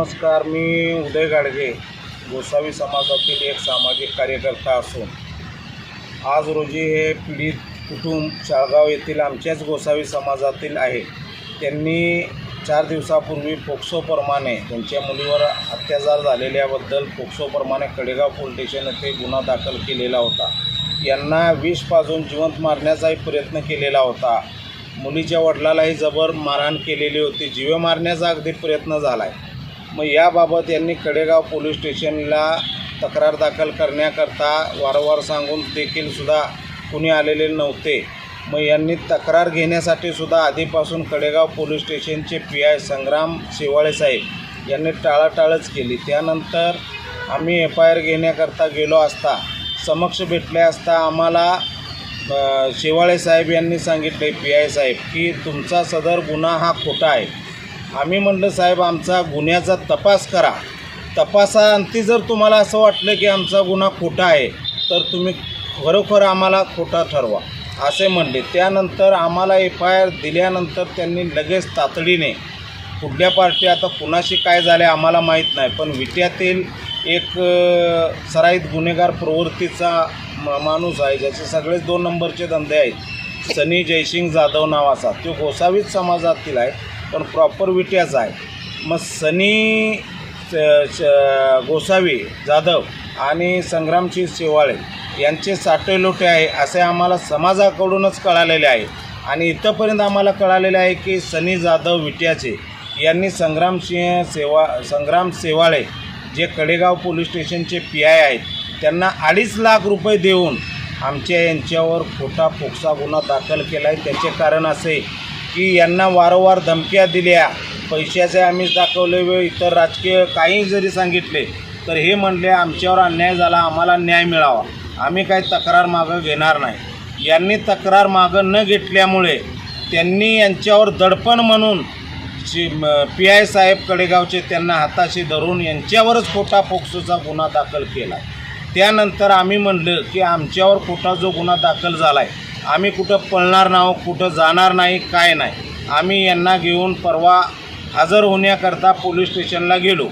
नमस्कार मी उदय गाडगे गोसावी समाजातील एक सामाजिक कार्यकर्ता असून आज रोजी हे पीडित कुटुंब शाळगाव येथील आमच्याच गोसावी समाजातील आहे. त्यांनी चार दिवसापूर्वी पोक्सोप्रमाणे त्यांच्या मुलीवर अत्याचार झालेल्याबद्दल पोक्सोप्रमाणे कडेगाव पोलीस स्टेशन येथे गुन्हा दाखल केलेला होता. यांना विष पाजून जिवंत मारण्याचाही प्रयत्न केलेला होता. मुलीच्या वडिलालाही जबर मारहाण केलेली होती. जीवे मारण्याचा अगदी प्रयत्न झाला आहे मग याबाबत यांनी कडेगाव पोलीस स्टेशनला तक्रार दाखल करण्याकरता वारंवार सांगून देखील सुद्धा कुणी आलेले नव्हते. मग यांनी तक्रार घेण्यासाठी सुद्धा आधीपासून कडेगाव पोलीस स्टेशनचे पी आय संग्राम शेवाळे साहेब यांनी टाळाटाळच केली. त्यानंतर आम्ही एफ आय आर घेण्याकरता गेलो असता समक्ष भेटले असता आम्हाला शेवाळे साहेब यांनी सांगितले पी आय साहेब की तुमचा सदर गुन्हा हा खोटा आहे. आम्ही म्हटलं साहेब आमचा गुन्ह्याचा तपास करा. तपासाअंती जर तुम्हाला असं वाटलं की आमचा गुन्हा खोटा आहे तर तुम्ही खरोखर आम्हाला खोटा ठरवा असे म्हणले. त्यानंतर आम्हाला एफ आय आर दिल्यानंतर त्यांनी लगेच तातडीने कुठल्या पार्टी आता कुणाशी काय झाले आम्हाला माहीत नाही पण विट्यातील एक सराईत गुन्हेगार प्रवृत्तीचा माणूस आहे ज्याचे सगळेच दोन नंबरचे धंदे आहेत. सनी जयसिंग जाधव नावाचा. तो गोसावीच समाजातील आहे. पण प्रॉपर विट्याचा आहे. मग सनी गोसावी जाधव आणि संग्रामची शेवाळे यांचे साठे लोटे आहे असे आम्हाला समाजाकडूनच कळालेले आहे. आणि इथंपर्यंत आम्हाला कळालेले आहे की सनी जाधव विट्याचे यांनी संग्रामसिंह सेवा संग्राम सेवाळे जे कडेगाव पोलीस स्टेशनचे पी आय आहेत त्यांना अडीच लाख रुपये देऊन आमच्या यांच्यावर खोटा पोक्सा गुन्हा दाखल केला आहे त्याचे कारण असे की यांना वारंवार धमक्या दिल्या. पैशाचे आम्हीच दाखवले व इतर राजकीय काही जरी सांगितले तर हे म्हणले आमच्यावर अन्याय झाला आम्हाला न्याय मिळावा. आम्ही काही तक्रार मागं घेणार नाही. यांनी तक्रार मागं न घेतल्यामुळे त्यांनी यांच्यावर दडपण म्हणून शि पी आय साहेब कडेगावचे त्यांना हाताशी धरून यांच्यावरच खोटा फोक्सोचा गुन्हा दाखल केला. त्यानंतर आम्ही म्हणलं की आमच्यावर खोटा जो गुन्हा दाखल झाला आहे आम्ही कुठं पळणार नाव कुठं जाणार नाही काय नाही. आम्ही यांना घेऊन परवा हजर होण्याकरता पोलीस स्टेशनला गेलो.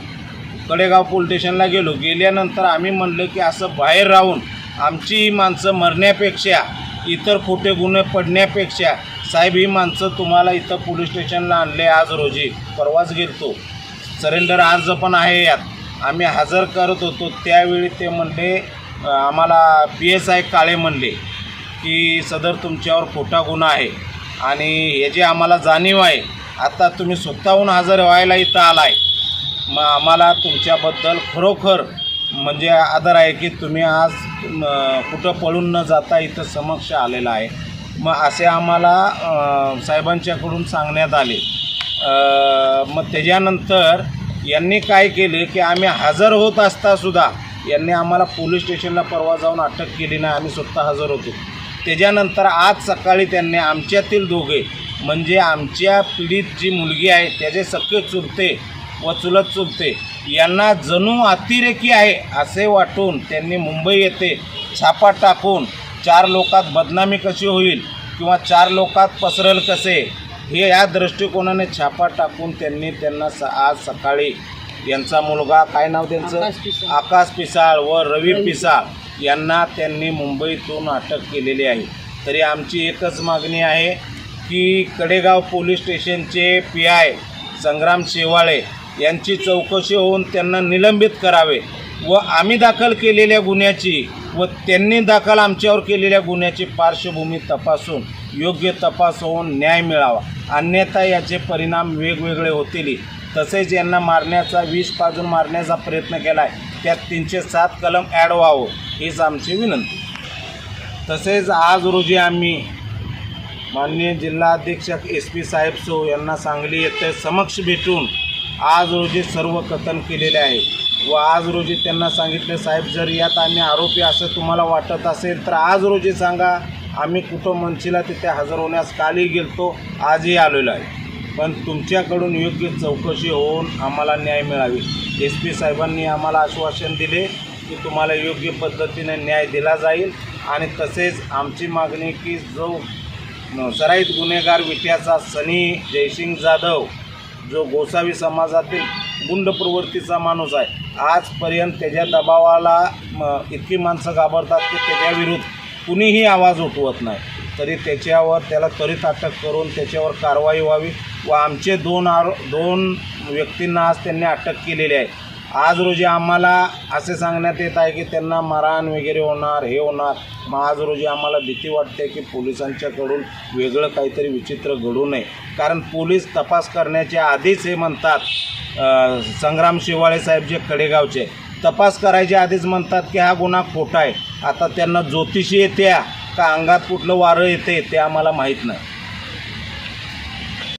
कडेगाव पोलीस स्टेशनला गेलो. गेल्यानंतर आम्ही म्हणलं की असं बाहेर राहून आमची ही माणसं मरण्यापेक्षा इतर खोटे गुन्हे पडण्यापेक्षा साहेब ही माणसं तुम्हाला इथं पोलीस स्टेशनला आणले आज रोजी. परवाच गेलतो. सरेंडर अर्ज पण आहे यात. आम्ही हजर करत होतो. त्यावेळी ते म्हणले आम्हाला पी एस आय काळे म्हणले. की सदर तुमच्यावर खोटा गुन्हा आहे आणि हे जे आम्हाला जाणीव आहे आता तुम्ही स्वतःहून हजर व्हायला इथं आलाय. मग आम्हाला तुमच्याबद्दल खरोखर म्हणजे आदर आहे की तुम्ही आज कुठं पळून न जाता इथं समक्ष आलेला आहे. मग असे आम्हाला साहेबांच्याकडून सांगण्यात आले. मग त्याच्यानंतर यांनी काय केले की आम्ही हजर होत असतासुद्धा यांनी आम्हाला पोलीस स्टेशनला परवा जाऊन अटक केली नाही आम्ही स्वतः हजर होतो. त्याच्यानंतर आज सकाळी त्यांनी आमच्यातील दोघे म्हणजे आमच्या पीडित जी मुलगी आहे त्याचे सख्खे चुलते व चुलत चुलते यांना जणू अतिरेकी आहे असे वाटून त्यांनी मुंबई येथे छापा टाकून चार लोकात बदनामी कशी होईल किंवा चार लोकात पसरल कसे हे या दृष्टिकोनाने छापा टाकून त्यांनी त्यांना स आज सकाळी यांचा मुलगा काय नाव त्यांचं. आकाश पिसाळ व रवी पिसाळ यांना त्यांनी मुंबईतून अटक केलेली आहे. तरी आमची एकच मागणी आहे की कडेगाव पोलीस स्टेशनचे पी आय संग्राम शेवाळे यांची चौकशी होऊन त्यांना निलंबित करावे व आम्ही दाखल केलेल्या गुन्ह्याची व त्यांनी दाखल आमच्यावर केलेल्या गुन्ह्याची पार्श्वभूमी तपासून योग्य तपास होऊन न्याय मिळावा. अन्यथा याचे परिणाम वेगवेगळे होतील. तसेच यांना मारण्याचा विष पाजून मारण्याचा प्रयत्न केला आहे त्यात तीनशे सात कलम ॲड व्हावं हीच आमची विनंती. तसेच आज रोजी आम्ही माननीय जिल्हाधीक्षक एस पी साहेब सो यांना सांगली येथे समक्ष भेटून आज रोजी सर्व कथन केलेले आहे व आज रोजी त्यांना सांगितले साहेब जर यात आम्ही आरोपी असं तुम्हाला वाटत असेल तर आज रोजी सांगा आम्ही कुठं मनशीला तिथे हजर होण्यास कालही गेलतो आजही आलेलो आहे. पण तुमच्याकडून योग्य चौकशी होऊन आम्हाला न्याय मिळावी. एस पी साहेबांनी आम्हाला आश्वासन दिले की तुम्हाला योग्य पद्धतीने न्याय दिला जाईल आणि तसेच आमची मागणी की जो सराईत गुन्हेगार विट्याचा सनी जयसिंग जाधव जो गोसावी समाजातील गुंड प्रवृत्तीचा माणूस आहे आजपर्यंत त्याच्या दबावाला इतकी माणसं घाबरतात की त्याच्याविरुद्ध कुणीही आवाज उठवत नाही. तरी त्याच्यावर त्याला त्वरित अटक करून त्याच्यावर कारवाई व्हावी व आमचे दोन आरो दोन व्यक्तींना आज त्यांनी अटक केलेली आहे. आज रोजी आम्हाला असे सांगण्यात येत आहे की त्यांना मारहाण वगैरे होणार हे होणार. मग आज रोजी आम्हाला भीती वाटते की पोलिसांच्याकडून वेगळं काहीतरी विचित्र घडू नये. कारण पोलीस तपास करण्याच्या आधीच हे म्हणतात संग्राम शिवाळे साहेब जे कडेगावचे तपास करायच्या आधीच म्हणतात की हा गुन्हा खोटा आहे. आता त्यांना ज्योतिषी येत्या. का अंगात कुठलं वारं येते ते आम्हाला माहीत नाही.